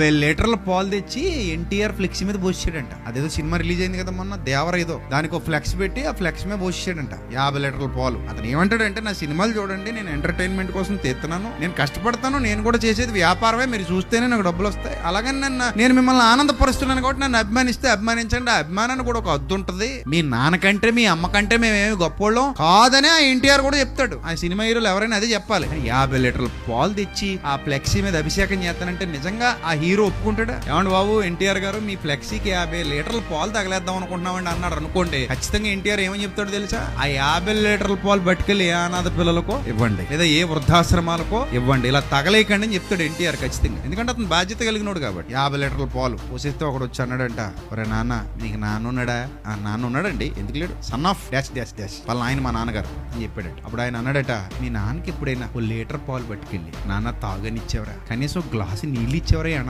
యాభై లీటర్ల పాలు తెచ్చి ఎన్టీఆర్ ఫ్లెక్స్ మీద పోసాడంట అదేదో సినిమా రిలీజ్ అయింది కదా మొన్న దేవర ఏదో. దానికి ఒక ఫ్లెక్స్ పెట్టి ఆ ఫ్లెక్స్ మీద పోసాడంట యాభై లీటర్ల పాలు. అతను ఏమంటాడంటే నా సినిమాలు చూడండి నేను ఎంటర్టైన్మెంట్ కోసం తెస్తున్నాను నేను కష్టపడతాను నేను కూడా చేసేది వ్యాపారమే మీరు చూస్తేనే నాకు డబ్బులు వస్తాయి. అలాగని నన్ను నేను మిమ్మల్ని ఆనందపరుస్తున్నాను కాబట్టి నన్ను అభిమానిస్తే అభిమానించండి ఆ అభిమానాన్ని కూడా ఒక అద్దు ఉంటుంది. మీ నాన్నకంటే మీ అమ్మ కంటే మేమేమి గొప్పోళ్ళం? కాదని ఆ ఎన్టీఆర్ కూడా చెప్తాడు. ఆ సినిమా హీరోలు ఎవరైనా అదే చెప్పాలి. యాభై లీటర్ల పాలు తెచ్చి ఆ ఫ్లెక్సీ మీద అభిషేకం చేస్తానంటే నిజంగా ఆ హీరో ఒప్పుకుంటాడా? ఏమండి బాబు ఎన్టీఆర్ గారు మీ ఫ్లెక్సీకి యాభై లీటర్ల పాలు తగలేద్దాం అనుకుంటున్నామండి అన్నాడు అనుకోండి. ఖచ్చితంగా ఎన్టీఆర్ ఏమని చెప్తాడు తెలుసా? ఆ యాభై లీటర్ల పాలు పట్టుకెళ్ళి ఏ అనాథ పిల్లలకో ఇవ్వండి లేదా ఏ వృద్ధాశ్రమాలకో ఇవ్వండి. ఇలా తగలేకండి అని చెప్తాడు ఎన్టీఆర్ ఖచ్చితంగా. ఎందుకంటే అతను బాధ్యత కలిగినోడు కాబట్టి. యాభై లీటర్ల పాలు పోసేస్తే ఒకడు వచ్చి అన్నాడంట ఒరే నాన్న నీకు నాన్న ఉన్నాడా? ఆ నాన్న ఉన్నాడండి. ఎందుకు లేడు? Son of dash dash dash వాళ్ళ ఆయన మా నాన్నగారు అని చెప్పాడట. అప్పుడు ఆయన అన్నాడట మీ నాన్నకి ఎప్పుడైనా ఓ లీటర్ పాలు పట్టుకెళ్ళి నాన్న తాగనిచ్చేవరా? కనీసం గ్లాస్ గ్లాసు నీళ్ళు ఇచ్చేవరా అన్న